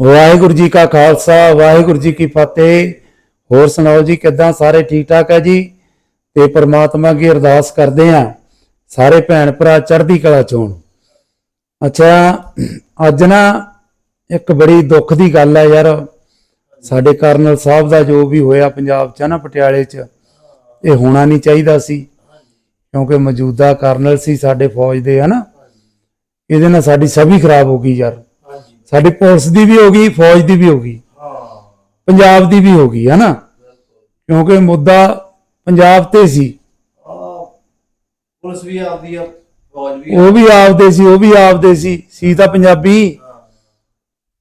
ਵਾਹਿਗੁਰੂ ਜੀ ਕਾ ਖਾਲਸਾ, ਵਾਹਿਗੁਰੂ ਜੀ ਕੀ ਫਤਿਹ। ਹੋਰ ਸੁਣਾਓ ਜੀ, ਕਿੱਦਾਂ ਸਾਰੇ ਠੀਕ ਠਾਕ ਹੈ ਜੀ? ਤੇ ਪ੍ਰਮਾਤਮਾ ਕੀ ਅਰਦਾਸ ਕਰਦੇ ਆਂ ਸਾਰੇ ਭੈਣ ਭਰਾ ਚੜ੍ਹਦੀ ਕਲਾ ਚੋਣ ਅੱਛਾ, ਅੱਜ ਨਾ ਇੱਕ ਬੜੀ ਦੁੱਖ ਦੀ ਗੱਲ ਹੈ ਯਾਰ। ਸਾਡੇ ਕਰਨਲ ਸਾਹਿਬ ਦਾ ਜੋ ਵੀ ਹੋਇਆ ਪੰਜਾਬ ਚ ਨਾ, ਪਟਿਆਲੇ ਚ, ਇਹ ਹੋਣਾ ਨਹੀਂ ਚਾਹੀਦਾ ਸੀ। ਕਿਉਂਕਿ ਮੌਜੂਦਾ ਕਰਨਲ ਸੀ ਸਾਡੇ ਫੌਜ ਦੇ, ਹਨਾ? ਇਹਦੇ ਨਾਲ ਸਾਡੀ ਸਭੀ ਖਰਾਬ ਹੋ ਗਈ ਯਾਰ। ਸਾਡੀ ਪੁਲਿਸ ਦੀ ਵੀ ਹੋ ਗਈ ਫੌਜ ਦੀ ਵੀ ਹੋ ਗਈ। ਹਾਂ ਪੰਜਾਬ ਦੀ ਵੀ ਹੋ ਗਈ ਹੈ ਨਾ ਕਿਉਂਕਿ ਮੁੱਦਾ ਪੰਜਾਬ ਤੇ ਸੀ। ਆ ਪੁਲਿਸ ਵੀ ਆਪਦੀ ਆ ਫੌਜ ਵੀ ਉਹ ਵੀ ਆਪਦੇ ਸੀ ਉਹ ਵੀ ਆਪਦੇ ਸੀ। ਸੀ ਤਾਂ ਪੰਜਾਬੀ।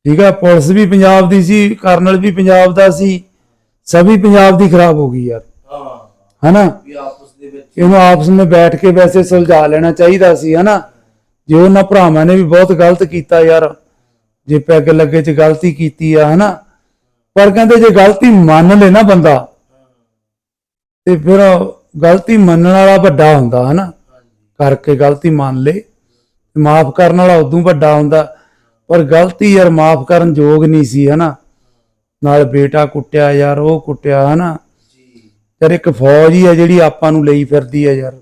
ਠੀਕ ਹੈ ਪੁਲਿਸ ਵੀ ਪੰਜਾਬ ਦੀ ਸੀ ਕਰਨਲ ਵੀ ਪੰਜਾਬ ਦਾ ਸੀ। ਸਭੀ ਪੰਜਾਬ ਦੀ ਖਰਾਬ ਹੋ ਗਈ ਯਾਰ। ਹਾਂ। ਹੈਨਾ? ਵੀ ਆਪਸ ਦੇ ਵਿੱਚ। ਇਹਨੂੰ ਆਪਸ ਵਿੱਚ ਬੈਠ ਕੇ ਵੈਸੇ ਸੁਲਝਾ ਲੈਣਾ ਚਾਹੀਦਾ ਸੀ ਹਨਾ? ਜੇ ਉਹਨਾਂ ਭਰਾਵਾਂ ਨੇ ਵੀ ਬਹੁਤ ਗਲਤ ਕੀਤਾ ਯਾਰ। ਜੇ ਪੈਗ ਲੱਗੇ ਚ ਗਲਤੀ ਕੀਤੀ ਆ, ਹਨਾ? ਪਰ ਕਹਿੰਦੇ ਜੇ ਗਲਤੀ ਮੰਨ ਲੈ ਨਾ ਬੰਦਾ, ਤੇ ਫਿਰ ਗਲਤੀ ਮੰਨਣ ਵਾਲਾ ਵੱਡਾ ਹੁੰਦਾ, ਹਨਾ? ਕਰਕੇ ਗਲਤੀ ਮੰਨ ਲੇ। ਮਾਫ ਕਰਨ ਵਾਲਾ ਉਦੋਂ ਵੱਡਾ ਹੁੰਦਾ। ਪਰ ਗਲਤੀ ਯਾਰ ਮਾਫ ਕਰਨ ਯੋਗ ਨਹੀਂ ਸੀ, ਹਨਾ? ਨਾਲ ਬੇਟਾ ਕੁੱਟਿਆ ਯਾਰ, ਉਹ ਕੁੱਟਿਆ, ਹਨਾ? ਯਾਰ ਇੱਕ ਫੌਜ ਹੀ ਹੈ ਜਿਹੜੀ ਆਪਾਂ ਨੂੰ ਲਈ ਫਿਰਦੀ ਹੈ ਯਾਰ।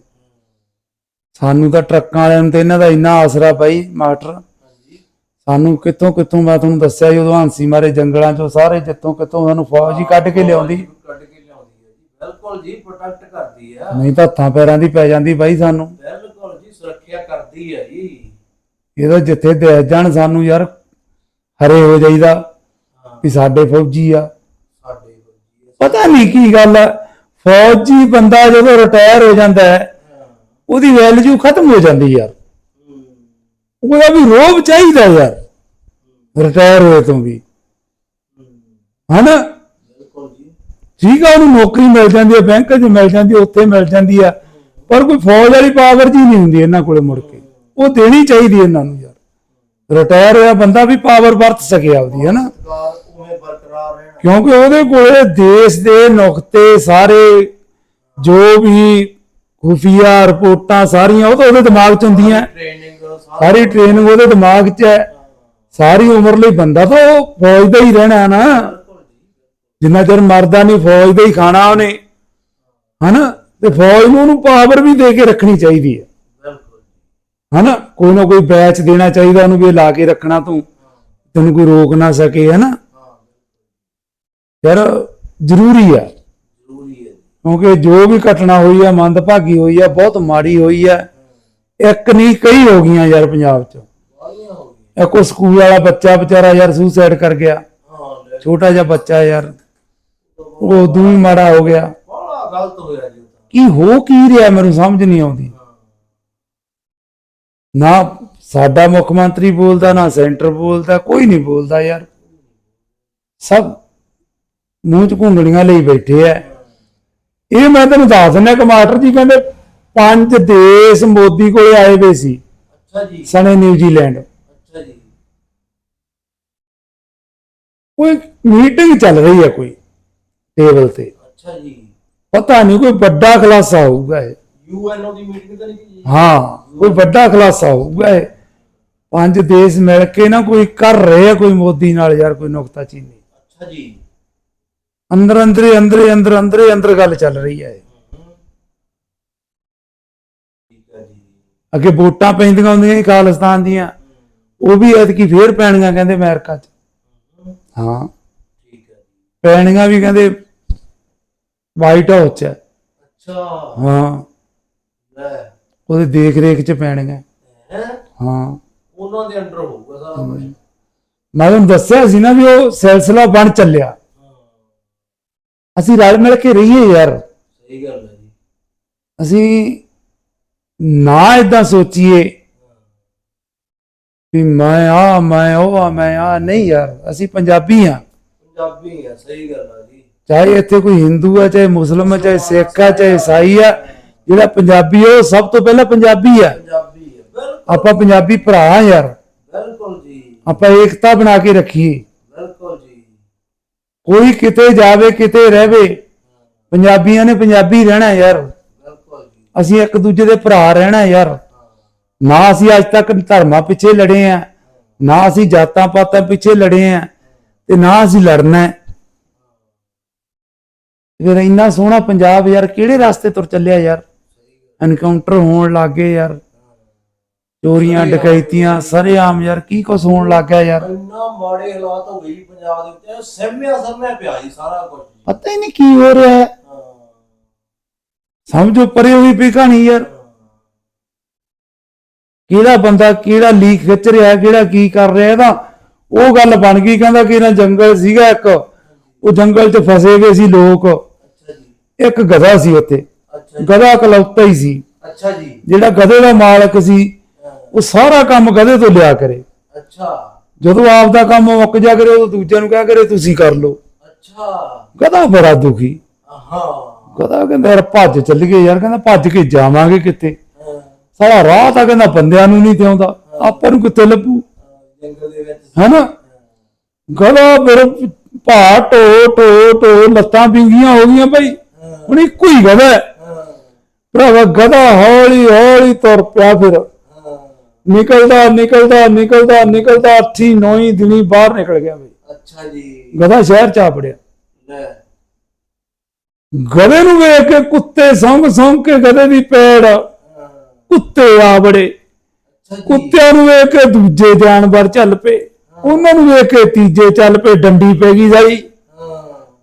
ਸਾਨੂੰ ਤਾਂ ਟਰੱਕਾਂ ਵਾਲਿਆਂ ਨੂੰ ਤੇ ਇਹਨਾਂ ਦਾ ਇੰਨਾ ਆਸਰਾ ਪਾਈ ਮਾਸਟਰ। ਸਾਨੂੰ ਕਿੱਥੋਂ ਕਿੱਥੋਂ ਮੈਂ ਤੁਹਾਨੂੰ ਦੱਸਿਆ ਜਦੋਂ ਹਾਂਸੀ ਮਾਰੇ ਜੰਗਲਾਂ ਚੋਂ ਸਾਰੇ ਜਿੱਥੋਂ ਕਿੱਥੋਂ ਸਾਨੂੰ ਫੌਜ ਹੀ ਕੱਢ ਕੇ ਲਿਆਉਂਦੀ। ਕੱਢ ਕੇ ਲਿਆਉਂਦੀ ਹੈ ਜੀ। ਬਿਲਕੁਲ ਜੀ ਪ੍ਰੋਟੈਕਟ ਕਰਦੀ ਆ ਨਹੀਂ ਤਾਂ ਹੱਥਾਂ ਪੈਰਾਂ ਦੀ ਪੈ ਜਾਂਦੀ ਬਾਈ ਸਾਨੂੰ। ਬਿਲਕੁਲ ਜੀ ਸੁਰੱਖਿਆ ਕਰਦੀ ਹੈ ਜੀ। ਇਹਦਾ ਜਿੱਥੇ ਦੇਖ ਜਾਣ ਸਾਨੂੰ ਯਾਰ ਹਰੇ ਹੋ ਜਾਈਦਾ ਵੀ ਸਾਡੇ ਫੌਜੀ ਆ। ਸਾਡੇ ਜੀ ਪਤਾ ਨਹੀਂ ਕੀ ਗੱਲ ਹੈ ਫੌਜੀ ਬੰਦਾ ਜਦੋਂ ਰਿਟਾਇਰ ਹੋ ਜਾਂਦਾ ਹੈ ਉਹਦੀ ਵੈਲਿਊ ਖਤਮ ਹੋ ਜਾਂਦੀ ਯਾਰ। ਉਹਦਾ ਵੀ ਰੋਬ ਚਾਹੀਦਾ ਯਾਰ। ਰਿਟਾਇਰ ਹੋਏ ਤੋਂ ਵੀ। ਹੂੰ ਹਨਾ? ਬਿਲਕੁਲ ਜੀ। ਠੀਕ ਆ ਉਹਨੂੰ ਨੌਕਰੀ ਮਿਲ ਜਾਂਦੀ ਹੈ ਬੈਂਕ 'ਚ ਮਿਲ ਜਾਂਦੀ ਹੈ ਉੱਥੇ ਮਿਲ ਜਾਂਦੀ ਆ। ਪਰ ਕੋਈ ਫੌਜ ਵਾਲੀ ਪਾਵਰ ਜੀ ਨਹੀਂ ਹੁੰਦੀ ਇਹਨਾਂ ਕੋਲੇ ਮੁੜ ਕੇ। ਉਹ ਦੇਣੀ ਚਾਹੀਦੀ ਇਹਨਾਂ ਨੂੰ ਯਾਰ। ਰਿਟਾਇਰ ਹੋਇਆ ਬੰਦਾ ਵੀ ਪਾਵਰ ਵਰਤ ਸਕੇ ਆਪਦੀ ਬਰਕਰਾਰ ਰਹਿਣਾ ਕਿਉਂਕਿ ਉਹਦੇ ਕੋਲੇ ਦੇਸ਼ ਦੇ ਨੁਕਤੇ ਸਾਰੇ ਜੋ ਵੀ ਖੁਫੀਆ ਰਿਪੋਰਟਾਂ ਸਾਰੀਆਂ ਉਹ ਤਾਂ ਉਹਦੇ ਦਿਮਾਗ 'ਚ ਹੁੰਦੀਆਂ। ਟ੍ਰੇਨਿੰਗ ਸਾਰੀ ਟ੍ਰੇਨਿੰਗ ਉਹਦੇ ਦਿਮਾਗ 'ਚ ਹੈ। ਸਾਰੀ ਉਮਰ ਲਈ ਬੰਦਾ ਤਾਂ ਉਹ ਫੌਜ ਦਾ ਹੀ ਰਹਿਣਾ ਹੈ ਨਾ। ਜਿੰਨਾ ਚਿਰ ਮਰਦਾ ਨਹੀਂ ਫੌਜ ਦਾ ਹੀ ਖਾਣਾ ਉਹਨੇ। ਹਨਾ? ਤੇ ਫੌਜ ਨੂੰ ਉਹਨੂੰ ਪਾਵਰ ਵੀ ਦੇ ਕੇ ਰੱਖਣੀ ਚਾਹੀਦੀ ਹੈ। ਹਨਾ? ਕੋਈ ਨਾ ਕੋਈ ਬੈਚ ਦੇਣਾ ਚਾਹੀਦਾ ਉਹਨੂੰ ਵੀ ਲਾ ਕੇ ਰੱਖਣਾ ਤੂੰ। ਤੈਨੂੰ ਕੋਈ ਰੋਕ ਨਾ ਸਕੇ ਹਨਾ? ਹਾਂ ਯਾਰ ਜ਼ਰੂਰੀ ਆ ਹੈ। ਕਿਉਂਕਿ ਜੋ ਵੀ ਘਟਨਾ ਹੋਈ ਆ ਮੰਦਭਾਗੀ ਹੋਈ ਆ ਬਹੁਤ ਮਾੜੀ ਹੋਈ ਆ ਇੱਕ ਨਹੀਂ ਕਈ ਹੋ ਗਈਆਂ ਯਾਰ ਪੰਜਾਬ 'ਚ। ਬਾਲੀਆਂ ਹੋ ਗਈਆਂ। ਇੱਕ ਉਹ ਸਕੂਲ ਵਾਲਾ ਬੱਚਾ ਵਿਚਾਰਾ ਯਾਰ ਸੁਸਾਈਡ ਕਰ ਗਿਆ। ਛੋਟਾ ਜਿਹਾ ਬੱਚਾ ਯਾਰ। ਉਹ ਉਦੋਂ ਹੀ ਮਾੜਾ ਹੋ ਗਿਆ। ਬੜਾ ਗਲਤ ਹੋਇਆ ਜੀ ਉਹ ਤਾਂ। ਕੀ ਹੋ ਕੀ ਰਿਹਾ ਮੈਨੂੰ ਸਮਝ ਨਹੀਂ ਆਉਂਦੀ। ਨਾ ਸਾਡਾ ਮੁੱਖ ਮੰਤਰੀ ਬੋਲਦਾ ਨਾ ਸੈਂਟਰ ਬੋਲਦਾ ਕੋਈ ਨਹੀਂ ਬੋਲਦਾ ਯਾਰ। ਸਭ ਮੂੰਹ ਚ ਘੁੰਗਣੀਆਂ ਲਈ ਬੈਠੇ ਐ ਇਹ ਮੈਂ ਤੈਨੂੰ ਦੱਸ ਦਿੰਦਾ ਕਿ ਮਾਸਟਰ ਜੀ ਕਹਿੰਦੇ ਪੰਜ ਦੇਸ਼ ਮੋਦੀ ਕੋਲੇ ਆਏ ਵੇ ਸੀ। ਅੱਛਾ ਜੀ। ਸਣੇ ਨਿਊਜ਼ੀਲੈਂਡ। ਅੱਛਾ ਜੀ। ਕੋਈ ਮੀਟਿੰਗ ਚੱਲ ਰਹੀ ਹੈ ਕੋਈ ਟੇਬਲ ਤੇ। ਅੱਛਾ ਜੀ। ਪਤਾ ਨਹੀਂ ਕੋਈ ਵੱਡਾ ਖਲਾਸਾ ਹੋਊਗਾ ਇਹ। ਯੂਐਨਓ ਦੀ ਮੀਟਿੰਗ ਤਾਂ ਨਹੀਂ ਜੀ। ਹਾਂ ਕੋਈ ਵੱਡਾ ਖਲਾਸਾ ਹੋਊਗਾ ਇਹ। ਪੰਜ ਦੇਸ਼ ਮਿਲ ਕੇ ਨਾ ਕੋਈ ਕਰ ਰਹੇ ਆ ਕੋਈ ਮੋਦੀ ਨਾਲ ਯਾਰ ਕੋਈ ਨੁਕਤਾ ਚੀਨੀ। ਅੱਛਾ ਜੀ। ਅੰਦਰ ਅੰਦਰੇ ਅੰਦਰੇ ਅੰਦਰ ਅੰਦਰੇ ਅੰਦਰ ਗੱਲ ਚੱਲ ਰਹੀ ਹੈ ਅੱਗੇ ਵੋਟਾਂ ਪੈਂਦੀਆਂ ਹੁੰਦੀਆਂ ਸੀ ਖਾਲਿਸਤਾਨ ਦੀਆਂ ਉਹ ਵੀ ਐਤਕੀ ਫੇਰ ਪੈਣੀਆਂ ਕਹਿੰਦੇ ਅਮਰੀਕਾ 'ਚ। ਹਾਂ। ਠੀਕ ਹੈ ਜੀ। ਪੈਣੀਆਂ ਵੀ ਕਹਿੰਦੇ ਵਾਈਟ ਹਾਊਸ 'ਚ। ਅੱਛਾ। ਹਾਂ। ਲੈ। ਉਹਦੇ ਦੇਖ ਰੇਖ 'ਚ ਪੈਣੀਆਂ। ਹੈ? ਹਾਂ। ਉਹਨਾਂ ਦੇ ਅੰਡਰ ਹੋਊਗਾ ਸਾਰਾ ਕੁਝ ਮੈਂ ਤੁਹਾਨੂੰ ਦੱਸਿਆ ਸੀ ਨਾ ਵੀ ਉਹ ਸਿਲਸਿਲਾ ਬਣ ਚੱਲਿਆ। ਅਸੀਂ ਰਲ ਮਿਲ ਕੇ ਰਹੀਏ ਯਾਰ। ਸਹੀ ਗੱਲ ਹੈ ਜੀ। ਅਸੀਂ ਨਾ ਇਦਾਂ ਸੋਚੀਏ ਵੀ ਮੈਂ ਆ ਮੈਂ ਉਹ ਆ ਮੈਂ ਆ। ਨਹੀਂ ਯਾਰ ਅਸੀਂ ਪੰਜਾਬੀ ਆ। ਪੰਜਾਬੀ ਆ ਸਹੀ ਗੱਲ ਹੈ ਜੀ। ਚਾਹੇ ਇੱਥੇ ਕੋਈ ਹਿੰਦੂ ਆ ਚਾਹੇ ਮੁਸਲਮਾਨ ਚਾਹੇ ਸਿੱਖ ਆ ਚਾਹੇ ਈਸਾਈ ਆ ਜਿਹੜਾ ਪੰਜਾਬੀ ਆ ਉਹ ਸਭ ਤੋਂ ਪਹਿਲਾਂ ਪੰਜਾਬੀ ਆ। ਪੰਜਾਬੀ ਹੈ ਬਿਲਕੁਲ। ਆਪਾਂ ਪੰਜਾਬੀ ਭਰਾ ਆ ਯਾਰ। ਬਿਲਕੁਲ ਜੀ। ਆਪਾਂ ਏਕਤਾ ਬਣਾ ਕੇ ਰੱਖੀਏ। ਬਿਲਕੁਲ ਜੀ। ਕੋਈ ਕਿਤੇ ਜਾਵੇ ਕਿਤੇ ਰਹਵੇ ਪੰਜਾਬੀਆਂ ਨੇ ਪੰਜਾਬੀ ਰਹਿਣਾ ਯਾਰ। ਅਸੀਂ ਇੱਕ ਦੂਜੇ ਦੇ ਭਰਾ ਰਹਿਣਾ ਯਾਰ। ਨਾ ਅਸੀਂ ਅੱਜ ਤੱਕ ਧਰਮਾਂ ਪਿੱਛੇ ਲੜੇ ਆ ਨਾ ਅਸੀਂ ਜਾਤਾਂ ਪਾਤਾਂ ਪਿੱਛੇ ਲੜੇ ਆ ਤੇ ਨਾ ਅਸੀਂ ਲੜਨਾ। ਫਿਰ ਇੰਨਾ ਸੋਹਣਾ ਪੰਜਾਬ ਯਾਰ ਕਿਹੜੇ ਰਸਤੇ ਤੁਰ ਚੱਲਿਆ ਯਾਰ? ਐਨਕਾਊਂਟਰ ਹੋਣ ਲੱਗ ਯਾਰ। ਚੋਰੀਆਂ ਡਕੈਤੀਆਂ ਸਰੇਆਮ ਯਾਰ ਕੀ ਕੁਛ ਹੋਣ ਲੱਗ ਗਿਆ ਯਾਰ? ਇੰਨਾ ਮਾੜੇ ਹਾਲਾਤ ਹੋ ਗਏ ਪੰਜਾਬ ਦੇ ਉੱਤੇ ਸਹਿਮਿਆ ਸਹਿਮਿਆ ਪਿਆ ਜੀ ਸਾਰਾ ਕੁਝ ਪਤਾ ਹੀ ਨਹੀਂ ਕੀ ਹੋ ਰਿਹਾ ਹੈ। ਸਮਝੋ ਪਰੇ ਹੋਈ ਪਈ ਕਹਾਣੀ ਯਾਰ। ਕਿਹੜਾ ਬੰਦਾ ਕਿਹੜਾ ਲੀਕ ਖਿੱਚ ਰਿਹਾ ਕਿਹੜਾ ਕੀ ਕਰ ਰਿਹਾ ਇਹਦਾ ਉਹ ਗੱਲ ਬਣ ਗਈ ਕਹਿੰਦਾ ਕਿ ਇਹਨਾਂ ਜੰਗਲ ਸੀਗਾ ਇੱਕ। ਉਹ ਜੰਗਲ 'ਚ ਫਸੇ ਗਏ ਸੀ ਲੋਕ। ਇੱਕ ਗਧਾ ਸੀ ਉੱਥੇ। ਗਧਾ ਕਲੌਤਾ ਹੀ ਸੀ। ਅੱਛਾ ਜੀ। ਜਿਹੜਾ ਗਧੇ ਦਾ ਮਾਲਕ ਸੀ ਉਹ ਸਾਰਾ ਕੰਮ ਗਧੇ ਤੋਂ ਲਿਆ ਕਰੇ। ਅੱਛਾ। ਜਦੋਂ ਆਪ ਦਾ ਕੰਮ ਮੁੱਕ ਜਾ ਕਰੇ ਉਹ ਦੂਜਿਆਂ ਨੂੰ ਕਹਿ ਕਰੇ ਤੁਸੀਂ ਕਰ ਲਓ। ਅੱਛਾ। ਗਧਾ ਬੜਾ ਦੁਖੀ। ਹਾਂ ਗਧਾ ਕਹਿੰਦਾ ਯਾਰ ਭੱਜ ਚੱਲ ਗਏ ਯਾਰ ਕਹਿੰਦਾ ਭੱਜ ਕੇ ਜਾਵਾਂਗੇ ਕਿੱਥੇ ਹਾਂ, ਸਾਲਾ ਰਾਹ ਤਾਂ ਕਹਿੰਦਾ ਬੰਦਿਆਂ ਨੂੰ ਨਹੀਂ ਤੇ ਆਉਂਦਾ ਆਪਾਂ ਨੂੰ ਕਿੱਥੇ ਲੱਭੂ? ਹਾਂ, ਜੰਗਲ ਦੇ ਵਿੱਚ ਹੈਨਾ? ਗਧਾ ਫਿਰ ਭਾ ਟੋ ਟੋ ਟੋ ਲੱਤਾਂ ਪਿੰਗੀਆਂ ਹੋ ਗਈਆਂ ਭਾਈ ਹੁਣ ਇੱਕੋ ਹੀ ਹਾਂ, ਭਰਾਵਾ ਗਧਾ ਹੌਲੀ ਹੌਲੀ ਤੁਰ ਪਿਆ ਫਿਰ। ਨਿਕਲਦਾ ਨਿਕਲਦਾ ਨਿਕਲਦਾ ਨਿਕਲਦਾ ਅੱਠੀ ਨੌਈ ਦਿਨੀ ਬਾਹਰ ਨਿਕਲ ਗਿਆ ਬਈ। ਅੱਛਾ ਜੀ। ਗਧਾ ਸ਼ਹਿਰ ਚ ਆ ਪੜਿਆ ਲੈ। ਗਧੇ ਨੂੰ ਵੇਖ ਕੇ ਕੁੱਤੇ ਸੰਗ ਸੰਗ ਕੇ ਗਧੇ ਦੀ ਪੈੜ। ਕੁੱਤੇ ਆ ਬੜੇ ਅੱਛਾ ਜੀ। ਕੁੱਤਿਆਂ ਨੂੰ ਵੇਖ ਕੇ ਦੂਜੇ ਜਾਨਵਰ ਚੱਲ ਪਏ। ਉਹਨਾਂ ਨੂੰ ਵੇਖ ਕੇ ਤੀਜੇ ਚੱਲ ਪਏ ਡੰਡੀ ਪੈ ਗਈ ਜਾਈ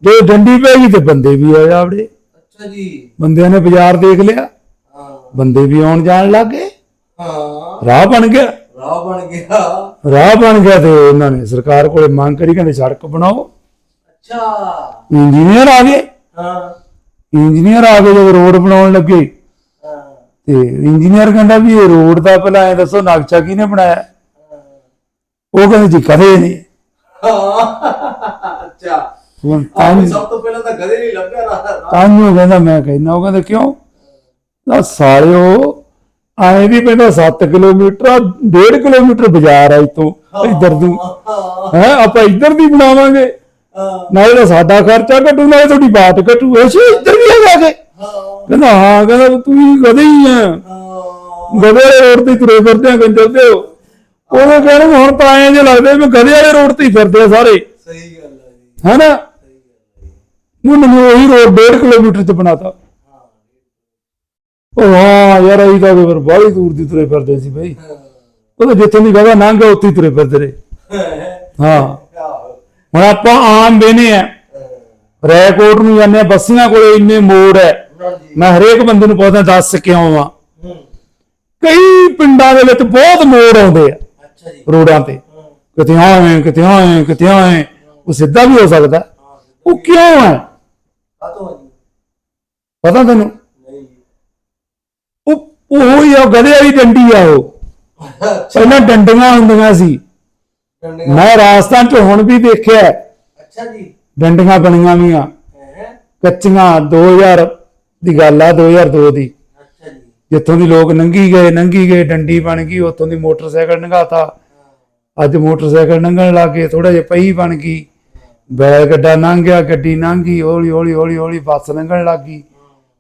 ਜੇ ਡੰਡੀ ਪੈ ਗਈ ਤੇ ਬੰਦੇ ਵੀ ਆ ਜਾਵੜੇ ਅੱਛਾ ਜੀ। ਬੰਦਿਆਂ ਨੇ ਬਾਜ਼ਾਰ ਦੇਖ ਲਿਆ। ਬੰਦੇ ਵੀ ਆਉਣ ਜਾਣ ਲੱਗ ਗਏ। ਹਾਂ। ਰਾਹ ਬਣ ਗਿਆ। ਰਾਹ ਬਣ ਗਿਆ। ਰਾਹ ਬਣ ਗਿਆ ਤੇ ਉਹਨਾਂ ਨੇ ਸਰਕਾਰ ਕੋਲੇ ਮੰਗ ਕਰੀ ਕਹਿੰਦੇ ਸੜਕ ਬਣਾਓ। ਅੱਛਾ। ਇੰਜੀਨੀਅਰ ਆ ਗਏ। ਹਾਂ। ਇੰਜੀਨੀਅਰ ਆ ਗਏ ਜਦੋਂ ਰੋਡ ਬਣਾਉਣ ਲੱਗੇ ਤੇ ਇੰਜੀਨੀਅਰ ਕਹਿੰਦਾ ਵੀ ਇਹ ਰੋਡ ਦਾ ਪਹਿਲਾਂ ਐ ਦੱਸੋ ਨਕਸ਼ਾ ਕਿਹਨੇ ਬਣਾਇਆ? ਉਹ ਕਹਿੰਦੇ ਜੀ ਕਦੇ ਨਹੀਂ। ਹਾਂ ਅੱਛਾ। ਹੁਣ ਤਾਂ ਸਭ ਤੋਂ ਪਹਿਲਾਂ ਤਾਂ ਗਧੇ ਨਹੀਂ ਲੱਭਿਆ ਰਾਹ ਰਾਹ। ਤਾਂਹੀਓ ਕਹਿੰਦਾ ਮੈਂ ਕਹਿੰਦਾ ਉਹ ਕਹਿੰਦਾ ਕਿਉਂ? ਨਾ ਸਾਲਿਓ ਆਏ ਵੀ ਪੈਂਦਾ 7 ਕਿਲੋਮੀਟਰ ਆ 1.5 ਕਿਲੋਮੀਟਰ ਬਾਜ਼ਾਰ ਆ ਇਤੋਂ ਇੱਧਰ ਨੂੰ ਹਾਂ ਆਪਾਂ ਇੱਧਰ ਦੀ ਬਣਾਵਾਂਗੇ। ਨਾਲੇ ਤਾਂ ਸਾਡਾ ਖਰਚਾ ਘਟੂ ਨਾਲੇ ਤੁਹਾਡੀ ਬਾਤ ਘਟੂ। ਅਸੀਂ ਇੱਧਰ ਵੀ ਹੈਗਾ ਕੇ ਕਹਿੰਦਾ ਹਾਂ ਕਹਿੰਦਾ ਤੂੰ ਹੀ ਗਧੇ ਹੀ। ਆ ਵਾਲੇ ਰੋਡ ਤੇ ਤੁਰੇ ਫਿਰਦੇ ਆ ਕੰਜਰਦੇ ਹੋ ਉਹਨੇ ਕਹਿਣਾ ਹੁਣ ਤਾਂ ਐਂ ਜੇ ਲੱਗਦੇ ਵੀ ਗਧੇ ਵਾਲੇ ਰੋਡ ਤੇ ਹੀ ਫਿਰਦੇ ਆ ਸਾਰੇ। ਸਹੀ ਗੱਲ ਹੈ ਜੀ। ਹੈਨਾ। ਉਹ ਮੈਨੂੰ ਉਹੀ ਰੋਡ 1.5 ਕਿਲੋਮੀਟਰ ਚ ਬਣਾਤਾ। ਉਹ ਹਾਂ ਯਾਰ ਅਸੀਂ ਤਾਂ ਫਿਰ ਬਾਹਲੀ ਦੂਰ ਦੀ ਤੁਰੇ ਫਿਰਦੇ ਸੀ ਹਾਂ। ਉਹ ਤਾਂ ਜਿੱਥੇ ਦੀ ਗਵਾ ਲੰਘ ਗਿਆ ਉੱਥੇ ਤੁਰੇ ਫਿਰਦੇ ਰਹੇ। ਹਾਂ। ਹੁਣ ਆਪਾਂ ਆਮ ਬੇਨੇ ਆ। ਰੈਕੋਟ ਨੂੰ ਜਾਂਦੇ ਆ ਬੱਸੀਆਂ ਕੋਲੇ ਇੰਨੇ ਮੋੜ ਜੀ ਮੈਂ ਹਰੇਕ ਬੰਦੇ ਨੂੰ ਪੁੱਛਦਾ ਦੱਸ ਕਿਉਂ ਆ? ਹੂੰ। ਕਈ ਪਿੰਡਾਂ ਦੇ ਵਿੱਚ ਬਹੁਤ ਮੋੜ ਆਉਂਦੇ ਆ ਅੱਛਾ ਜੀ। ਰੋਡਾਂ ਤੇ। ਕਿਤੇ ਆਏ ਕਿਤੇ ਆਏ ਕਿਤੇ ਆਏ ਉਹ ਸਿੱਧਾ ਵੀ ਹੋ ਸਕਦਾ। ਉਹ ਕਿਉਂ ਹੈ? ਪਤਾ ਤੈਨੂੰ? ਉਹ ਉਹ ਹੀ ਆ ਗਧੇ ਵਾਲੀ ਡੰਡੀ ਆ ਉਹ। ਪਹਿਲਾਂ ਡੰਡੀਆਂ ਹੁੰਦੀਆਂ ਸੀ। ਮੈਂ ਰਾਜਸਥਾਨ ਚ ਹੁਣ ਵੀ ਦੇਖਿਆ ਅੱਛਾ ਜੀ। ਡੰਡੀਆਂ ਬਣੀਆਂ ਵੀਆਂ। ਕੱਚੀਆਂ 2000 ਦੀ ਗੱਲ ਆ 2002 ਦੀ ਅੱਛਾ ਜੀ। ਜਿੱਥੋਂ ਦੀ ਲੋਕ ਨੰਗੀ ਗਏ ਨੰਗੀ ਗਏ ਡੰਡੀ ਬਣ ਗਈ ਉੱਥੋਂ ਦੀ ਮੋਟਰਸਾਈਕਲ ਨੰਗਾਤਾ। ਅੱਜ ਮੋਟਰਸਾਈਕਲ ਨੰਗਣ ਲੱਗ ਥੋੜਾ ਜਿਹਾ ਪਈ ਬਣ ਗਈ। ਬੈਲ ਗੱਡਾ ਲੰਘ ਗਿਆ ਗੱਡੀ ਲੰਘ ਗਈ ਹੌਲੀ ਹੌਲੀ ਹੌਲੀ ਹੌਲੀ ਬੱਸ ਲੰਘਣ ਲੱਗ ਗਈ।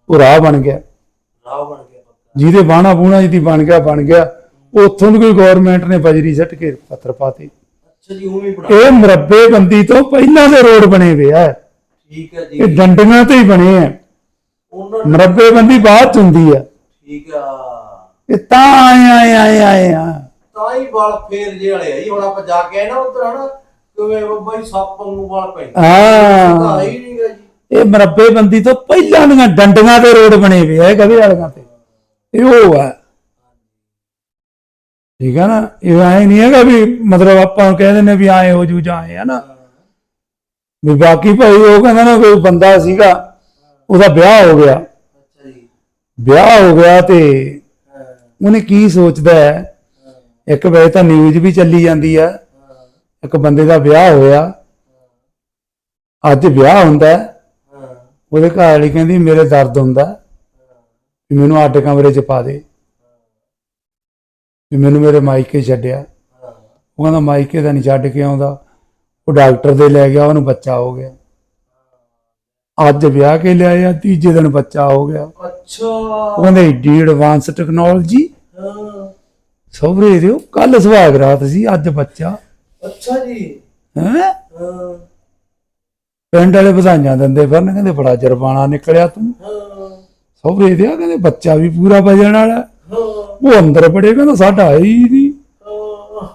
ਉਹ ਰਾਹ ਬਣ ਗਿਆ। ਰਾਹ ਬਣ ਗਿਆ ਜਿਹਦੇ ਬਾਣਾ ਬੂਣਾ ਜਿਹਦੀ ਬਣ ਗਿਆ ਬਣ ਗਿਆ। ਉੱਥੋਂ ਦੀ ਕੋਈ ਗਵਰਨਮੈਂਟ ਨੇ ਬਜਰੀ ਸੱਟ ਕੇ ਪੱਥਰ ਪਾਤੇ। ਜੀ ਬਣਾ ਇਹ ਮਰੱਬੇ ਬੰਦੀ ਤੋਂ ਪਹਿਲਾਂ ਦੇ ਰੋਡ ਬਣੇ ਹੋਏ ਆ। ਠੀਕ ਹੈ ਜੀ। ਇਹ ਡੰਡੀਆਂ ਤੇ ਹੀ ਬਣੇ ਆ। ਉਹਨਾਂ ਮਰੱਬੇ ਬੰਦੀ ਬਾਅਦ ਚ ਹੁੰਦੀ ਆ। ਠੀਕ ਆ। ਇਹ ਤਾਂ ਆਏ ਆਏ ਆਏ ਆਏ ਆ। ਤਾਂ ਹੀ ਵਾਲ ਫੇਰ ਜੇ ਵਾਲੇ ਆ ਜੀ। ਹੁਣ ਆਪਾਂ ਜਾ ਕੇ ਆਏ ਨਾ ਉਧਰ ਹਨਾ ਕਿਵੇਂ ਬਾਬਾ ਜੀ ਸੱਪ ਨੂੰ। ਵਾਲ ਪੈਂਦੇ ਤਾਂ ਹਾਂ ਹੈ ਨਹੀਂਗਾ ਜੀ। ਇਹ ਮਰੱਬੇ ਬੰਦੀ ਤੋਂ ਪਹਿਲਾਂ ਦੀਆਂ ਡੰਡੀਆਂ ਤੇ ਰੋਡ ਬਣੇ ਹੋਏ ਆ ਕਦੇ ਵਾਲੀਆਂ ਤੇ। ਇਹ ਉਹ ਆ। ਠੀਕ ਆ ਨਾ? ਇਹ ਐ ਨਹੀਂ ਹੈਗਾ ਵੀ ਮਤਲਬ ਆਪਾਂ ਕਹਿੰਦੇ ਨੇ ਵੀ ਆਏ ਹੋ ਜੂ ਜਾਏ ਹੈ ਨਾ ਵੀ ਬਾਕੀ ਭਾਈ ਉਹ ਕਹਿੰਦਾ ਨਾ ਕੋਈ ਬੰਦਾ ਸੀਗਾ ਉਹਦਾ ਵਿਆਹ ਹੋ ਗਿਆ। ਅੱਛਾ ਜੀ। ਵਿਆਹ ਹੋ ਗਿਆ ਤੇ ਹਾਂ। ਉਹਨੇ ਕੀ ਸੋਚਦਾ ਹੈ? ਹਾਂ, ਇੱਕ ਵੇ ਤਾਂ ਨਿਊਜ਼ ਵੀ ਚੱਲੀ ਜਾਂਦੀ ਆ। ਹਾਂ। ਇੱਕ ਬੰਦੇ ਦਾ ਵਿਆਹ ਹੋਇਆ। ਅੱਜ ਵਿਆਹ ਹੁੰਦਾ ਹੈ, ਹਾਂ। ਉਹਦੇ ਘਰ ਵਾਲੀ ਕਹਿੰਦੀ ਮੇਰੇ ਦਰਦ ਹੁੰਦਾ। ਮੈਨੂੰ ਅੱਡ ਕਮਰੇ 'ਚ ਪਾ ਦੇ। ਵੀ ਮੈਨੂੰ ਮੇਰੇ ਮਾਈਕੇ ਛੱਡਿਆ। ਉਹ ਕਹਿੰਦਾ ਮਾਈਕੇ ਦਾ ਨਹੀਂ ਛੱਡ ਕੇ ਆਉਂਦਾ। ਉਹ ਡਾਕਟਰ ਦੇ ਲੈ ਗਿਆ ਉਹਨੂੰ ਬੱਚਾ ਹੋ ਗਿਆ। ਅੱਜ ਵਿਆਹ ਕੇ ਲਿਆਇਆ ਤੀਜੇ ਦਿਨ ਬੱਚਾ ਹੋ ਗਿਆ। ਉਹ ਅੱਛਾ ਕਹਿੰਦੇ ਏਡੀ ਐਡਵਾਂਸ ਟੈਕਨੋਲੋਜੀ ਹਾਂ। ਸਹੁਰੇ ਦਿਓ ਕੱਲ ਸੁਹਾਗ ਰਾਤ ਸੀ ਅੱਜ ਬੱਚਾ। ਅੱਛਾ ਜੀ। ਹੈ? ਹਾਂ। ਪਿੰਡ ਵਾਲੇ ਵਧਾਈਆਂ ਦਿੰਦੇ ਫਿਰਨ ਕਹਿੰਦੇ ਬੜਾ ਜਰਬਾਨਾ ਨਿਕਲਿਆ ਤੂੰ। ਹਾਂ। ਸਹੁਰੇ ਦੇ ਕਹਿੰਦੇ ਬੱਚਾ ਵੀ ਪੂਰਾ ਵਜਣ ਵਾਲਾ। ਉਹ ਅੰਦਰ ਬੜੇ ਕਹਿੰਦਾ ਸਾਡਾ ਹੈ ਹੀ ਨਹੀਂ। ਹਾਂ।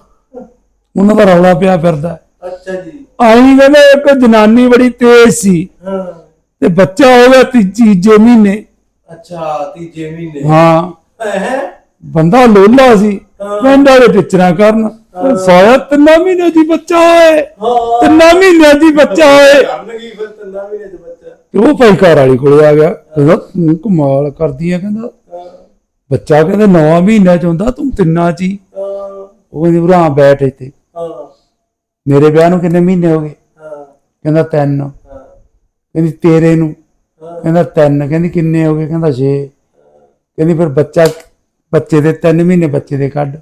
ਉਹਨਾਂ ਦਾ ਰੌਲਾ ਪਿਆ ਫਿਰਦਾ। ਅੱਛਾ ਜੀ। ਆਈ ਕਹਿੰਦੇ ਇੱਕ ਜਨਾਨੀ ਬੜੀ ਤੇਜ਼ ਸੀ। ਹਾਂ। ਤੇ ਬੱਚਾ ਹੋ ਗਿਆ ਤੀਜੇ ਮਹੀਨੇ। ਅੱਛਾ ਤੀਜੇ ਮਹੀਨੇ। ਹਾਂ। ਹੈ? ਬੰਦਾ ਲੋਲਾ ਸੀ। ਹਾਂ। ਪਿੰਡ ਵਾਲੇ ਟਿਚਰਾਂ ਕਰਨ। ਸਾਇਆ ਤਿੰਨਾਂ ਮਹੀਨੇ ਦੀ ਬੱਚਾ ਹਾਂ। ਤਿੰਨਾਂ ਮਹੀਨਿਆਂ ਦੀ ਬੱਚਾ ਹੋਏ। ਕਰਨਗੀ ਫਿਰ ਤਿੰਨਾਂ ਮਹੀਨੇ ਚ ਬੱਚਾ। ਤੇ ਉਹ ਭਾਈ ਘਰ ਵਾਲੀ ਕੋਲੇ ਆ ਗਿਆ। ਕਹਿੰਦਾ ਕਮਾਲ ਕਰਦੀ ਆ। ਕਹਿੰਦਾ ਹਾਂ ਬੱਚਾ ਕਹਿੰਦੇ 9 ਮਹੀਨਿਆਂ ਚ ਹੁੰਦਾ ਤੂੰ ਤਿੰਨਾਂ ਚ ਹੀ। ਉਹ ਕਹਿੰਦੀ ਭਰਾ ਬੈਠ ਇੱਥੇ। ਮੇਰੇ ਵਿਆਹ ਨੂੰ ਕਿੰਨੇ ਮਹੀਨੇ ਹੋ ਗਏ? ਕਹਿੰਦਾ ਤਿੰਨ। ਕਹਿੰਦੀ ਤੇਰੇ ਨੂੰ। ਕਹਿੰਦਾ ਤਿੰਨ। ਕਹਿੰਦੀ ਕਿੰਨੇ ਹੋ ਗਏ? ਕਹਿੰਦਾ 6 ਕਹਿੰਦੀ ਫਿਰ ਬੱਚਾ ਬੱਚੇ ਦੇ 3 ਮਹੀਨੇ ਬੱਚੇ ਦੇ ਕੱਢ।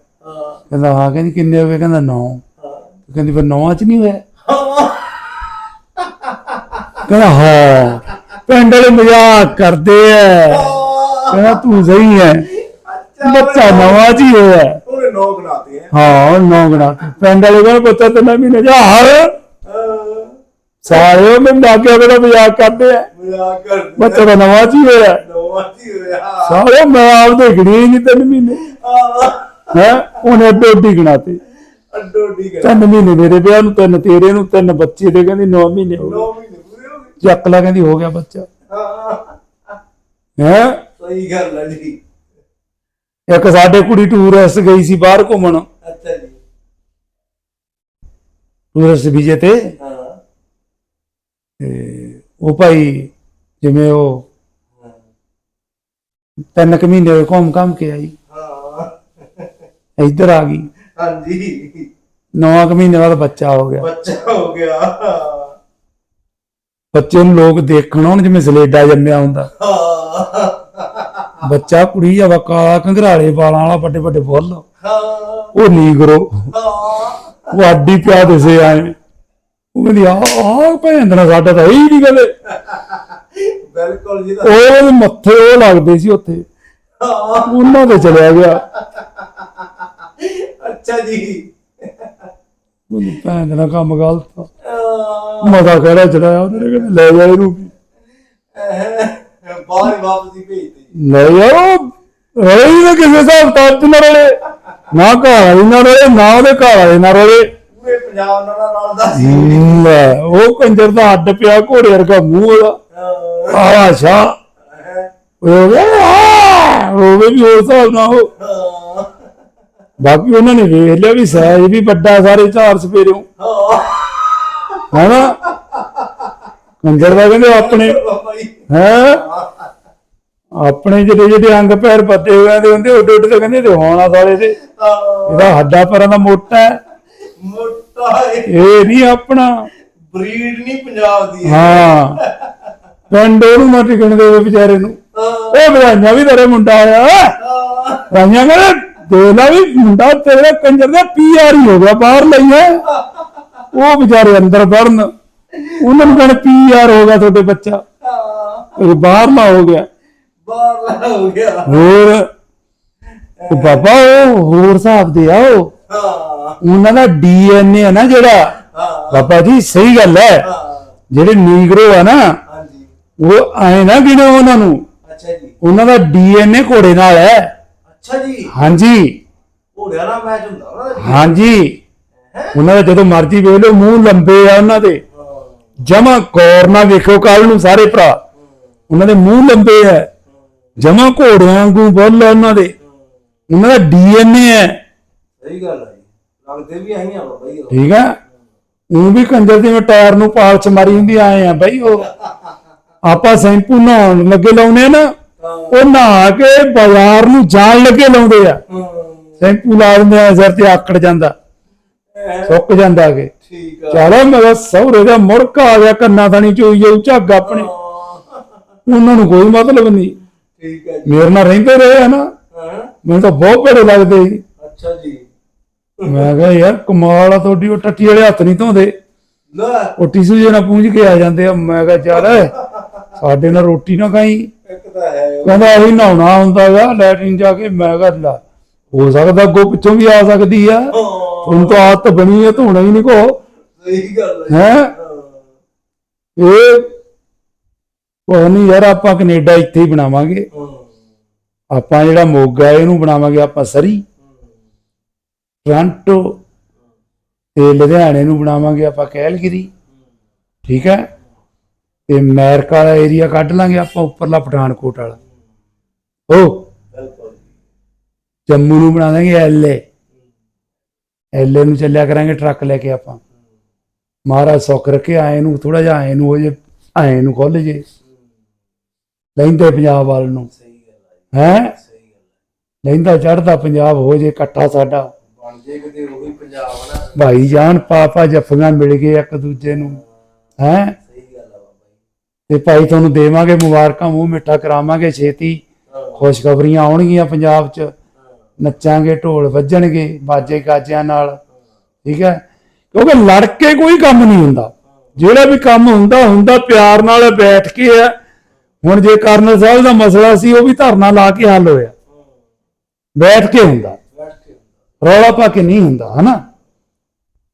ਕਹਿੰਦਾ ਹਾਂ ਕਹਿੰਦੀ ਕਿੰਨੇ ਹੋ ਗਏ? ਕਹਿੰਦਾ 9 ਹਾਂ। ਕਹਿੰਦੀ ਫਿਰ 9 ਚ ਨਹੀਂ ਹੋਇਆ? ਕਹਿੰਦਾ ਹਾਂ। ਪਿੰਡ ਵਾਲੇ ਮਜ਼ਾਕ ਕਰਦੇ ਐ। ਕਹਿੰਦਾ ਤੂੰ ਸਹੀ ਐ। ਬੱਚਾ ਨਵਾਂ ਜੀ ਹੋਇਆ ਉਹਨੇ ਨੌ ਬਣਾਤੇ ਹੈ। ਹਾਂ ਨੌ ਗਣਾ ਪਿੰਡ ਵਾਲੇ ਕਹਿੰਦੇ ਬੱਚਾ ਤਿੰਨ ਮਹੀਨੇ ਜਾ ਹਰ ਹਾਂ ਸਾਰੇ ਮੈਂ ਲਾਗੇ ਉਹਦਾ ਮਜ਼ਾਕ ਕਰਦੇ ਮਜ਼ਾਕ ਕਰ ਬੱਚਾ ਤਾਂ ਨਵਾਂ ਜੀ ਹੋਇਆ। ਨੌ ਜੀ ਹੋਇਆ ਸਾਰੇ ਮੈਂ ਆਪ ਦੇਖਣੀ ਹੀ ਨਹੀਂ ਤਿੰਨ ਮਹੀਨੇ। ਹਾਂ। ਉਹਨੇ ਡੋਡੀ ਗਣਾਤੇ। ਤਿੰਨ ਮਹੀਨੇ ਮੇਰੇ ਵਿਆਹ ਨੂੰ ਤਿੰਨ ਤੇਰੇ ਨੂੰ ਤਿੰਨ ਬੱਚੇ ਦੇ ਕਹਿੰਦੀ 9 ਮਹੀਨੇ ਹੋ ਗਏ। ਨੌ ਮਹੀਨੇ ਪੂਰੇ ਹੋ ਗਏ। ਚੱਕ ਲਾ ਕਹਿੰਦੀ ਹੋ ਗਿਆ ਬੱਚਾ। ਹਾਂ। ਹੈ? ਸਹੀ ਗੱਲ ਹੈ ਜੀ। ਇੱਕ ਸਾਡੇ ਕੁੜੀ ਟੂਰਿਸਟ ਗਈ ਸੀ ਬਾਹਰ ਘੁੰਮਣ। ਅੱਛਾ ਜੀ। ਟੂਰਿਸਟ ਵੀਜ਼ੇ ਤੇ। ਹਾਂ। ਤੇ ਉਹ ਭਾਈ ਜਿਵੇਂ ਉਹ ਤਿੰਨ ਕੁ ਮਹੀਨੇ ਹੋਏ ਘੁੰਮ ਘੰਮ ਕੇ ਆਈ। ਹਾਂ। ਇੱਧਰ ਆ ਗਈ। ਹਾਂਜੀ। ਨੌਂ ਕੁ ਮਹੀਨੇ ਬਾਅਦ ਬੱਚਾ ਹੋ ਗਿਆ। ਬੱਚਾ ਹੋ ਗਿਆ। ਬੱਚੇ ਨੂੰ ਲੋਕ ਦੇਖਣ ਆਉਣ ਜਿਵੇਂ ਸਲੇਡਾ ਜੰਮਿਆ ਹੁੰਦਾ। ਹਾਂ। ਬੱਚਾ ਕੁੜੀ ਆ ਕਾਲਾ ਕੰਘਰਾਲੇ ਵਾਲਾਂ ਵਾਲਾ ਵੱਡੇ ਵੱਡੇ ਫੁੱਲ। ਉਹ ਨੀਗਰੋ ਉਹ ਆਡੀ ਪਿਆ ਦਿਸੇ ਆਏ। ਉਹ ਕਹਿੰਦੀ ਆ ਆ ਭੈਣ ਦਾ ਸਾਡਾ ਤਾਂ ਹੀ ਨਹੀਂ ਕਦੇ। ਬਿਲਕੁਲ ਜੀ ਉਹ ਮੱਥੇ ਉਹ ਲੱਗਦੇ ਸੀ ਉੱਥੇ। ਉਹਨਾਂ ਤੇ ਚਲਿਆ ਗਿਆ। ਅੱਛਾ ਜੀ। ਉਹਨੂੰ ਭੈਣ ਦਾ ਕੰਮ ਗਲਤ ਮਜ਼ਾ ਕਿਹੜਾ ਚੜਾਇਆ ਉਹਨੇ ਕਹਿੰਦੇ ਲੈ ਜਾ ਇਹਨੂੰ ਵੀ। ਬਾਹਰ ਵਾਪਸ ਹੀ ਭੇਜਦੇ ਲੈ ਯਾਰ ਉਹ ਰਹੀ ਨਾ ਕਿਸੇ ਹਿਸਾਬ ਤਾਬ ਚ ਨਾ ਰਲੇ। ਨਾ ਘਰ ਵਾਲੀ ਨਾ ਰਲੇ ਨਾ ਉਹਦੇ ਘਰ ਵਾਲੇ ਨਾ ਰਲੇ। ਪੂਰੇ ਪੰਜਾਬ ਨਾਲ ਰਲਦਾ ਸੀ। ਲੈ ਉਹ ਕੰਜਰ ਦਾ ਅੱਡ ਪਿਆ ਘੋੜੇ ਵਰਗਾ ਮੂੰਹ ਉਹਦਾ। ਅਹ, ਆਹ ਸ਼ਾ ਹੈਂ, ਉਹ ਵੀ ਵੀ ਉਸ ਹਿਸਾਬ ਨਾਲ ਉਹ। ਹਾਂ। ਬਾਕੀ ਉਹਨਾਂ ਨੇ ਵੇਖ ਲਿਆ ਵੀ ਸਾਈਜ਼ ਵੀ ਵੱਡਾ ਸਾਰੇ ਚਾਰ ਸਪੇਰੋਂ ਹਾਂ। ਹੈਨਾ ਕੰਜਰ ਦਾ ਕਹਿੰਦੇ ਆਪਣੇ। ਹੈ। ਆਪਣੇ ਜਿਹੜੇ ਜਿਹੜੇ ਅੰਗ ਪੈਰ ਪੱਤੇ ਹੋਏ ਆਂਦੇ ਹੁੰਦੇ ਉੱਡ ਉੱਡ ਤੇ ਕਹਿੰਦੇ ਤੇ ਹੋਣਾ ਸਾਲੇ ਦੇ ਇਹਦਾ ਹੱਡਾ ਪੈਰਾਂ ਦਾ ਮੋਟਾ ਹੈ। ਮੋਟਾ ਇਹ ਨਹੀਂ ਆਪਣਾ। ਬਰੀਡ ਨਹੀਂ ਪੰਜਾਬ ਦੀ ਹੈ। ਪਿੰਡ ਉਹਨੂੰ ਨਾ ਟਿਕਣ ਦੇਵੇ ਵਿਚਾਰੇ ਨੂੰ ਉਹ ਵਧਾਈਆਂ ਵੀ ਤੇਰੇ ਮੁੰਡਾ ਆਇਆ ਰਾਈਆਂ ਕਹਿੰਦੇ ਦੇ ਲਾ ਵੀ ਮੁੰਡਾ ਤੇਰੇ ਕੰਜਰ ਦਾ ਪੀਆਰ ਹੀ ਹੋ ਗਿਆ ਬਾਹਰ ਲਈਏ ਉਹ ਵਿਚਾਰੇ ਅੰਦਰ ਵੜਨ। ਉਹਨਾਂ ਨੂੰ ਕਹਿੰਦੇ ਪੀਆਰ ਹੋ ਗਿਆ ਤੁਹਾਡੇ ਬੱਚਾ। ਬਾਹਰ ਨਾ ਹੋ ਗਿਆ। ਬਾਹਰ ਹੋ ਗਿਆ। ਹੋਰ? ਉਹ ਬਾਬਾ ਉਹ ਹੋਰ ਹਿਸਾਬ ਦੇ ਆ ਉਹ। ਹਾਂ। ਉਹਨਾਂ ਦਾ ਡੀਐਨਏ ਹੈ ਨਾ ਜਿਹੜਾ। ਹਾਂ। ਬਾਬਾ ਜੀ ਸਹੀ ਗੱਲ ਹੈ। ਹਾਂ। ਜਿਹੜੇ ਨੀਗਰੋ ਆ ਨਾ ਹਾਂਜੀ। ਉਹ ਐ ਨਾ ਗਿਣੋ ਉਹਨਾਂ ਨੂੰ। ਅੱਛਾ ਜੀ। ਉਹਨਾਂ ਦਾ ਡੀਐਨਏ ਘੋੜੇ ਨਾਲ ਹੈ। ਅੱਛਾ ਜੀ। ਹਾਂਜੀ। ਘੋੜਿਆਂ ਨਾਲ ਮੈਚ ਹੁੰਦਾ ਉਹਨਾਂ ਦਾ ਜੀ। ਹਾਂਜੀ। ਉਹਨਾਂ ਦਾ ਜਦੋਂ ਮਰਜ਼ੀ ਵੇਖ ਲਓ ਮੂੰਹ ਲੰਬੇ ਆ ਉਹਨਾਂ ਦੇ। ਜਮਾ ਗੌਰ ਨਾਲ ਵੇਖੋ ਕੱਲ ਨੂੰ ਸਾਰੇ ਭਰਾ। ਉਹਨਾਂ ਦੇ ਮੂੰਹ ਲੰਬੇ ਹੈ। ਜਮਾ ਘੋੜਿਆਂ ਵਾਂਗੂ ਬੁੱਲ ਆ ਉਹਨਾਂ ਦੇ। ਉਹਨਾਂ ਦਾ ਡੀਐਨਏ ਹੈ। ਸਹੀ ਗੱਲ ਹੈ ਲੱਗਦੇ ਵੀ ਆਈਆਂ ਬਾਬਾ ਜੀ ਉਹ। ਠੀਕ ਹੈ ਉਹ ਵੀ ਕੰਜਰ ਜਿਵੇਂ ਟਾਇਰ ਨੂੰ ਪਾਲਚ ਮਾਰੀ ਹੁੰਦੀ ਆਏ ਆ ਬਈ ਉਹ। ਆਪਾਂ ਸ਼ੈਂਪੂ ਨਹਾਉਣ ਲੱਗੇ ਲਾਉਨੇ ਆ ਨਾ ਉਹ ਨਹਾ ਕੇ ਬਾਜ਼ਾਰ ਨੂੰ ਜਾਣ ਲੱਗੇ ਲਾਉਂਦੇ ਆ। ਹਾਂ। ਸ਼ੈਂਪੂ ਲਾ ਦਿੰਦੇ ਆ ਸਿਰ ਤੇ ਆਕੜ ਜਾਂਦਾ। ਐ, ਸੁੱਕ ਜਾਂਦਾ ਕੇ ਠੀਕ ਆ। ਚਲੋ ਮੇਰਾ ਸਹੁਰੇ ਦਾ ਮੁੜਕ ਆ ਗਿਆ ਕੰਨਾਂ ਥਾਣੀ ਚੋਈ ਜਾਊ ਝੱਗ ਆਪਣੇ। ਹਾਂ, ਉਹਨਾਂ ਨੂੰ ਕੋਈ ਮਤਲਬ ਨਹੀਂ। ਠੀਕ ਹੈ ਜੀ। ਮੇਰੇ ਨਾਲ ਰਹਿੰਦੇ ਰਹੇ ਆ ਨਾ ਹਾਂ। ਮੈਨੂੰ ਤਾਂ ਬਹੁਤ ਭੇੜੇ ਲੱਗਦੇ ਸੀ। ਅੱਛਾ ਜੀ। ਮੈਂ ਕਿਹਾ ਯਾਰ ਕਮਾਲ ਆ ਤੁਹਾਡੀ ਉਹ ਟੱਟੀ ਵਾਲੇ ਹੱਥ ਨਹੀਂ ਧੋਂਦੇ। ਲੈ। ਉਹ ਟਿਸ਼ੂ ਜੇ ਨਾਲ ਪੂੰਝ ਕੇ ਆ ਜਾਂਦੇ ਆ। ਮੈਂ ਕਿਹਾ ਚੱਲ ਸਾਡੇ ਨਾਲ ਰੋਟੀ ਨਾ ਖਾਈ। ਇੱਕ ਤਾਂ ਹੈ ਉਹ। ਕਹਿੰਦਾ ਅਸੀਂ ਨਹਾਉਣਾ ਹੁੰਦਾਗਾ ਲੈਟਰਿਨ ਜਾ ਕੇ। ਮੈਂ ਕਿਹਾ ਲੈ ਹੋ ਸਕਦਾ ਅੱਗੋਂ ਪਿੱਛੋਂ ਵੀ ਆ ਸਕਦੀ ਆ। ਹਾਂ। ਹੁਣ ਤਾਂ ਆਦਤ ਬਣੀ ਹੈ ਧੋਣਾ ਹੀ ਨਹੀਂ ਕੋ। ਸਹੀ ਗੱਲ ਹੈ? ਹੈ। ਇਹ ਉਹ ਨਹੀਂ ਯਾਰ ਆਪਾਂ ਕੈਨੇਡਾ ਇੱਥੇ ਹੀ ਬਣਾਵਾਂਗੇ। ਆਪਾਂ ਜਿਹੜਾ ਮੋਗਾ ਇਹਨੂੰ ਬਣਾਵਾਂਗੇ ਆਪਾਂ ਸਰੀ। ਟੋਰਾਂਟੋ ਤੇ ਲੁਧਿਆਣੇ ਨੂੰ ਬਣਾਵਾਂਗੇ ਆਪਾਂ ਕੈਲਗਰੀ। ਠੀਕ ਹੈ? ਤੇ ਅਮਰੀਕਾ ਵਾਲਾ ਏਰੀਆ ਕੱਢ ਲਾਂਗੇ ਆਪਾਂ ਉੱਪਰਲਾ ਪਠਾਨਕੋਟ ਵਾਲਾ। ਉਹ ਜੰਮੂ ਨੂੰ ਬਣਾ ਦਾਂਗੇ ਐਲਏ ਐਲਏ ਨੂੰ ਚੱਲਿਆ ਕਰਾਂਗੇ ਟਰੱਕ ਲੈ ਕੇ ਆਪਾਂ। ਮਹਾਰਾਜ ਸੁੱਖ ਰੱਖੇ, ਆਏ ਨੂੰ ਥੋੜਾ ਜਿਹਾ, ਆਏ ਨੂੰ ਹੋ ਜੇ, ਆਏ ਨੂੰ ਖੁੱਲ ਜੇ। ਲੈਂਦੇ ਪੰਜਾਬ ਵੱਲ ਨੂੰ। ਹੈ? ਲੈਂਦਾ ਚੜਦਾ ਪੰਜਾਬ ਹੋ ਜੇ ਇਕੱਠਾ ਸਾਡਾ। ਬਣ ਜੇ ਕਿਤੇ ਉਹੀ ਪੰਜਾਬ ਨਾ। ਭਾਈ ਜਾਨ ਪਾਪਾ ਜੱਫੀਆਂ ਮਿਲ ਗਏ ਇੱਕ ਦੂਜੇ ਨੂੰ। ਹੈ? ਤੇ ਭਾਈ ਤੁਹਾਨੂੰ ਦੇਵਾਂਗੇ ਮੁਬਾਰਕਾਂ ਮੂੰਹ ਮਿੱਠਾ ਕਰਾਵਾਂਗੇ ਛੇਤੀ। ਖੁਸ਼ਖਬਰੀਆਂ ਆਉਣਗੀਆਂ ਪੰਜਾਬ 'ਚ। ਨੱਚਾਂਗੇ ਢੋਲ ਵੱਜਣਗੇ ਬਾਜੇ ਗਾਜਿਆਂ ਨਾਲ। ਠੀਕ ਹੈ? ਕਿਉਂਕਿ ਲੜ ਕੇ ਕੋਈ ਕੰਮ ਨਹੀਂ ਹੁੰਦਾ। ਜਿਹੜਾ ਵੀ ਕੰਮ ਹੁੰਦਾ ਹੁੰਦਾ ਪਿਆਰ ਨਾਲ ਬੈਠ ਕੇ ਆ ਹੁਣ ਜੇ ਕਰਨਲ ਸਾਹਿਬ ਦਾ ਮਸਲਾ ਸੀ ਉਹ ਵੀ ਧਰਨਾ ਲਾ ਕੇ ਹੱਲ ਹੋਇਆ। ਬੈਠ ਕੇ ਹੁੰਦਾ। ਰੌਲਾ ਪਾ ਕੇ ਨਹੀਂ ਹੁੰਦਾ ਹਨਾ?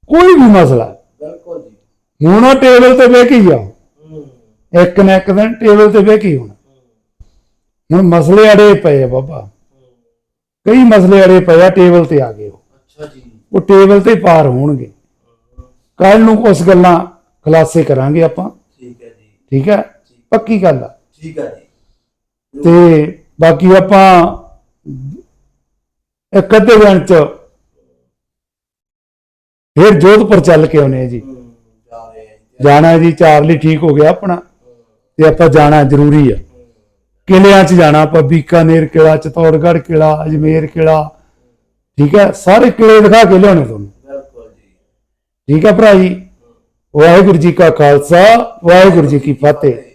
ਕੋਈ ਵੀ ਮਸਲਾ। ਬਿਲਕੁਲ ਜੀ। ਹੁਣ ਉਹ ਟੇਬਲ ਤੇ ਬਹਿ ਕੇ ਜਾਓ ਇੱਕ ਨਾ ਇੱਕ ਦਿਨ ਟੇਬਲ ਤੇ ਬਹਿ ਕੇ ਹੋਣਾ। ਹੁਣ ਮਸਲੇ ਅੜੇ ਪਏ ਆ ਬਾਬਾ। ਕਈ ਮਸਲੇ ਅੜੇ ਪਏ ਆ ਟੇਬਲ ਤੇ ਆ ਗਏ ਉਹ। ਅੱਛਾ ਜੀ। ਉਹ ਟੇਬਲ ਤੇ ਪਾਰ ਹੋਣਗੇ। ਕੱਲ ਨੂੰ ਕੁਝ ਗੱਲਾਂ ਖੁਲਾਸੇ ਕਰਾਂਗੇ ਆਪਾਂ। ਠੀਕ ਹੈ ਜੀ। ਠੀਕ ਹੈ? ਪੱਕੀ ਗੱਲ ਆ। ਠੀਕ ਹੈ ਜੀ। ਤੇ ਬਾਕੀ ਆਪਾਂ ਇੱਕ ਅੱਧੇ ਦਿਨ ਚ ਫਿਰ ਜੋਧਪੁਰ ਚੱਲ ਕੇ ਆਉਨੇ ਆ ਜੀ। ਜਾਣਾ ਜੀ ਚਾਰਲੀ ਠੀਕ ਹੋ ਗਿਆ ਆਪਣਾ। ਤੇ ਆਪਾਂ ਜਾਣਾ ਜ਼ਰੂਰੀ ਆ। ਕਿਲਿਆਂ 'ਚ ਜਾਣਾ ਆਪਾਂ ਬੀਕਾਨੇਰ ਕਿਲਾ ਚਤੌੜਗੜ੍ਹ ਕਿਲਾ ਅਜਮੇਰ ਕਿਲਾ। ਠੀਕ ਹੈ ਸਾਰੇ ਕਿਲੇ ਦਿਖਾ ਕੇ ਲਿਆਉਣੇ ਤੁਹਾਨੂੰ। ਬਿਲਕੁਲ ਜੀ। ਠੀਕ ਹੈ ਭਰਾ ਜੀ? ਵਾਹਿਗੁਰੂ ਜੀ ਕਾ ਖਾਲਸਾ ਵਾਹਿਗੁਰੂ ਜੀ ਕੀ ਫਤਿਹ।